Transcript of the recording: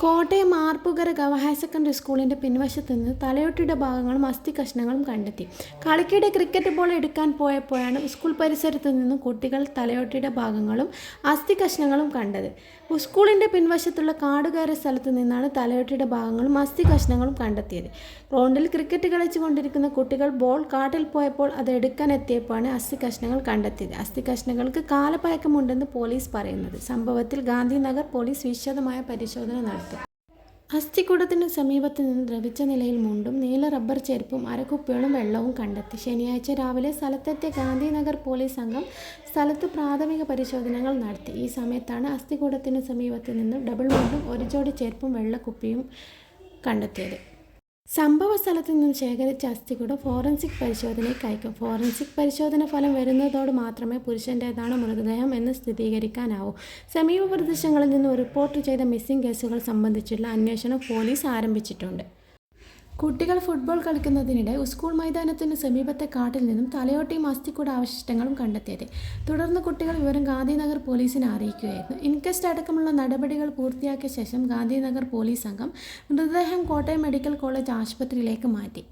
കോട്ടയം ആർപ്പുകര ഗവ higher secondary സ്കൂളിന്റെ പിൻവശത്ത് നിന്ന് തലയൊട്ടിയുടെ ഭാഗങ്ങളും അസ്ഥി കഷ്ണങ്ങളും കണ്ടെത്തി. കളിക്കിടെ ക്രിക്കറ്റ് ബോൾ എടുക്കാൻ പോയപ്പോഴാണ് സ്കൂൾ പരിസരത്ത് നിന്നും കുട്ടികൾ തലയൊട്ടിയുടെ ഭാഗങ്ങളും അസ്ഥി കഷ്ണങ്ങളും കണ്ടത്. സ്കൂളിന്റെ പിൻവശത്തുള്ള കാടുകയറ സ്ഥലത്ത് നിന്നാണ് തലയൊട്ടിയുടെ ഭാഗങ്ങളും അസ്ഥി കഷ്ണങ്ങളും കണ്ടെത്തിയത്. റോണ്ടിൽ ക്രിക്കറ്റ് കളിച്ചുകൊണ്ടിരിക്കുന്ന കുട്ടികൾ ബോൾ കാട്ടിൽ പോയപ്പോൾ അത് എടുക്കാൻ എത്തിയപ്പോഴാണ് അസ്ഥി കഷ്ണങ്ങൾ കണ്ടെത്തിയത്. അസ്ഥി കഷ്ണങ്ങൾക്ക് കാലപ്പഴക്കമുണ്ടെന്ന് പോലീസ് പറയുന്നത്. സംഭവത്തിൽ ഗാന്ധിനഗർ പോലീസ് വിശദമായ പരിശോധന നടത്തി. അസ്ഥികൂടത്തിന് സമീപത്ത് നിന്ന് ദ്രവിച്ച നിലയിൽ മുണ്ടും നീല റബ്ബർ ചെരുപ്പും അരക്കുപ്പികളും വെള്ളവും കണ്ടെത്തി. ശനിയാഴ്ച രാവിലെ സ്ഥലത്തെത്തിയ ഗാന്ധിനഗർ പോലീസ് സംഘം സ്ഥലത്ത് പ്രാഥമിക പരിശോധനകൾ നടത്തി. ഈ സമയത്താണ് അസ്ഥിക്കൂടത്തിന് സമീപത്ത് നിന്ന് ഡബിൾ മുണ്ടും ഒരു ജോഡി ചെരുപ്പും വെള്ളക്കുപ്പിയും കണ്ടെത്തിയത്. സംഭവ സ്ഥലത്ത് നിന്നും ശേഖരിച്ച അസ്ഥികൂടം ഫോറൻസിക് പരിശോധനയ്ക്ക് അയക്കും. ഫോറൻസിക് പരിശോധന ഫലം വരുന്നതോട് മാത്രമേ പുരുഷന്റേതാണ് മൃതദേഹം എന്ന് സ്ഥിരീകരിക്കാനാവൂ. സമീപ പ്രദേശങ്ങളിൽ നിന്ന് റിപ്പോർട്ട് ചെയ്ത മിസ്സിംഗ് കേസുകൾ സംബന്ധിച്ചുള്ള അന്വേഷണം പോലീസ് ആരംഭിച്ചിട്ടുണ്ട്. കുട്ടികൾ ഫുട്ബോൾ കളിക്കുന്നതിനിടെ സ്കൂൾ മൈതാനത്തിന് സമീപത്തെ കാട്ടിൽ നിന്നും തലയോട്ടിയും അസ്ഥിക്കൂട അവശിഷ്ടങ്ങളും കണ്ടെത്തിയത്. തുടർന്ന് കുട്ടികൾ വിവരം ഗാന്ധിനഗർ പോലീസിനെ അറിയിക്കുകയായിരുന്നു. ഇൻക്വസ്റ്റ് അടക്കമുള്ള നടപടികൾ പൂർത്തിയാക്കിയ ശേഷം ഗാന്ധിനഗർ പോലീസ് സംഘം മൃതദേഹം കോട്ടയം മെഡിക്കൽ കോളേജ് ആശുപത്രിയിലേക്ക് മാറ്റി.